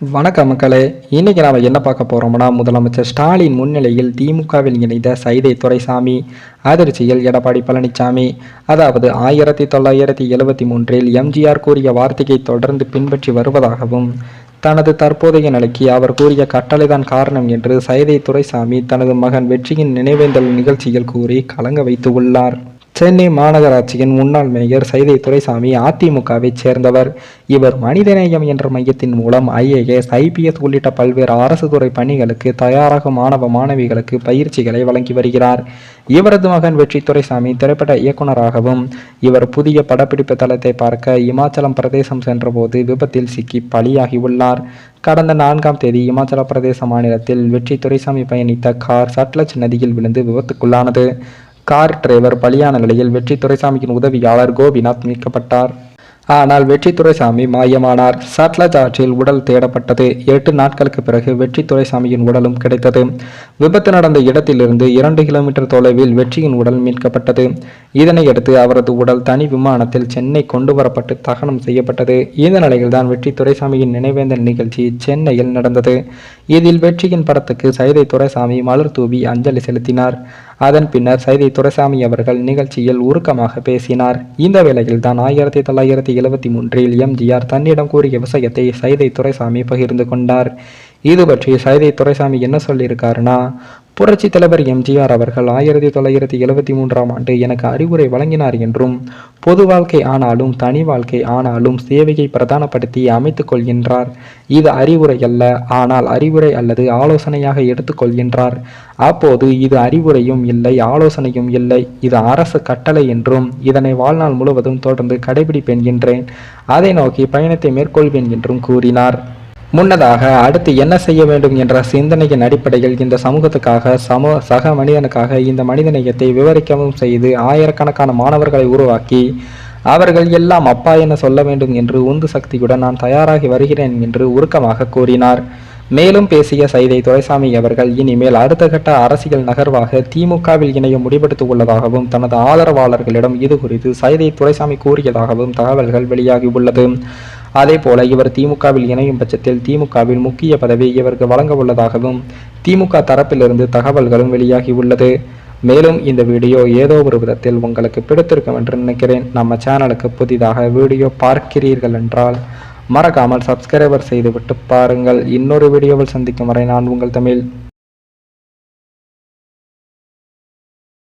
வணக்கம் மக்களே. இன்னைக்கு நாம் என்ன பார்க்க போறோம்னா முதலமைச்சர் ஸ்டாலின் முன்னிலையில் திமுகவில் இணைந்த சைதை துரைசாமி அதிர்ச்சியில் எடப்பாடி பழனிசாமி அதாவது ஆயிரத்தி தொள்ளாயிரத்தி எழுபத்தி மூன்றில் எம்ஜிஆர் கூறிய வார்த்தையை தொடர்ந்து பின்பற்றி வருவதாகவும் தனது தற்போதைய நிலைக்கு அவர் கூறிய கட்டளைதான் காரணம் என்று சைதை துரைசாமி தனது மகன் வெற்றியின் நினைவேந்தல் நிகழ்ச்சியில் கூறி கலங்க வைத்து உள்ளார். சென்னை மாநகராட்சியின் முன்னாள் மேயர் சைதை துரைசாமி அதிமுகவைச் சேர்ந்தவர். இவர் மனிதநேயம் என்ற மையத்தின் மூலம் ஐஏஎஸ் ஐபிஎஸ் உள்ளிட்ட பல்வேறு அரசு துறை பணிகளுக்கு தயாராகும் மாணவ மாணவிகளுக்கு பயிற்சிகளை வழங்கி வருகிறார். இவரது மகன் வெற்றி துரைசாமி திரைப்பட இயக்குனராகவும் இவர் புதிய படப்பிடிப்பு தளத்தை பார்க்க இமாச்சலம் பிரதேசம் சென்றபோது விபத்தில் சிக்கி பலியாகி உள்ளார். கடந்த நான்காம் தேதி இமாச்சல பிரதேச மாநிலத்தில் வெற்றி துரைசாமி பயணித்த கார் சட்லஜ் நதியில் விழுந்து விபத்துக்குள்ளானது. கார் டிரைவர் பலியான நிலையில் வெற்றி துரைசாமியின் உதவியாளர் கோபிநாத் மீட்கப்பட்டார். ஆனால் வெற்றி துரைசாமி மாயமானார். சட்லஜ் ஆற்றில் உடல் தேடப்பட்டது. எட்டு நாட்களுக்கு பிறகு வெற்றி துரைசாமியின் உடலும் கிடைத்தது. விபத்து நடந்த இடத்திலிருந்து இரண்டு கிலோமீட்டர் தொலைவில் வெற்றியின் உடல் மீட்கப்பட்டது. இதனையடுத்து அவரது உடல் தனி விமானத்தில் சென்னை கொண்டு வரப்பட்டு தகனம் செய்யப்பட்டது. இந்த நிலையில்தான் வெற்றி துரைசாமியின் நினைவேந்தல் நிகழ்ச்சி சென்னையில் நடந்தது. இதில் வெற்றியின் படத்துக்கு சைதை துரைசாமி மலர் தூவி அஞ்சலி செலுத்தினார். அதன் பின்னர் சைதை துரைசாமி அவர்கள் நிகழ்ச்சியில் உருக்கமாக பேசினார். இந்த வேளையில் தான் ஆயிரத்தி தொள்ளாயிரத்தி எழுபத்தி மூன்றில் எம்ஜிஆர் தன்னிடம் கூறிய விஷயத்தை சைதை துரைசாமி பகிர்ந்து கொண்டார். இது பற்றி சைதை துரைசாமி என்ன சொல்லியிருக்காருன்னா புரட்சி தலைவர் எம்ஜிஆர் அவர்கள் ஆயிரத்தி தொள்ளாயிரத்தி எழுபத்தி மூன்றாம் ஆண்டு எனக்கு அறிவுரை வழங்கினார் என்றும் பொது வாழ்க்கை ஆனாலும் தனி வாழ்க்கை ஆனாலும் சேவையை பிரதானப்படுத்தி அமைத்துக் கொள்கின்றார். இது அறிவுரை அல்ல ஆனால் அறிவுரை அல்லது ஆலோசனையாக எடுத்துக்கொள்கின்றார் அப்போது இது அறிவுரையும் இல்லை ஆலோசனையும் இல்லை. இது அரசு கட்டளை என்றும் இதனை வாழ்நாள் முழுவதும் தொடர்ந்து கடைபிடிப்பேன் என்றேன். அதை நோக்கி பயணத்தை மேற்கொள்வேன் என்றும் கூறினார். முன்னதாக அடுத்து என்ன செய்ய வேண்டும் என்ற சிந்தனையின் அடிப்படையில் இந்த சமூகத்துக்காக சமூக சக மனிதனுக்காக இந்த மனிதநேயத்தை விவரிக்கவும் செய்து ஆயிரக்கணக்கான மாணவர்களை உருவாக்கி அவர்கள் எல்லாம் அப்பா என சொல்ல வேண்டும் என்று உந்து சக்தியுடன் நான் தயாராகி வருகிறேன் என்று உருக்கமாக கூறினார். மேலும் பேசிய சைதை துரைசாமி அவர்கள் இனிமேல் அடுத்த கட்ட அரசியல் நகர்வாக திமுகவில் இணைய முடிவெடுத்து உள்ளதாகவும் தனது ஆதரவாளர்களிடம் இது குறித்து சைதை துரைசாமி கூறியதாகவும் தகவல்கள் வெளியாகியுள்ளது. அதே போல இவர் திமுகவில் இணையும் பட்சத்தில் திமுகவில் முக்கிய பதவி இவருக்கு வழங்க உள்ளதாகவும் திமுக தரப்பிலிருந்து தகவல்களும் வெளியாகி உள்ளது. மேலும் இந்த வீடியோ ஏதோ ஒரு விதத்தில் உங்களுக்கு பிடித்திருக்கும் என்று நினைக்கிறேன். நம்ம சேனலுக்கு புதிதாக வீடியோ பார்க்கிறீர்கள் என்றால் மறக்காமல் சப்ஸ்கிரைபர் செய்துவிட்டு பாருங்கள். இன்னொரு வீடியோவில் சந்திக்கும் வரை நான் உங்கள் தமிழ்.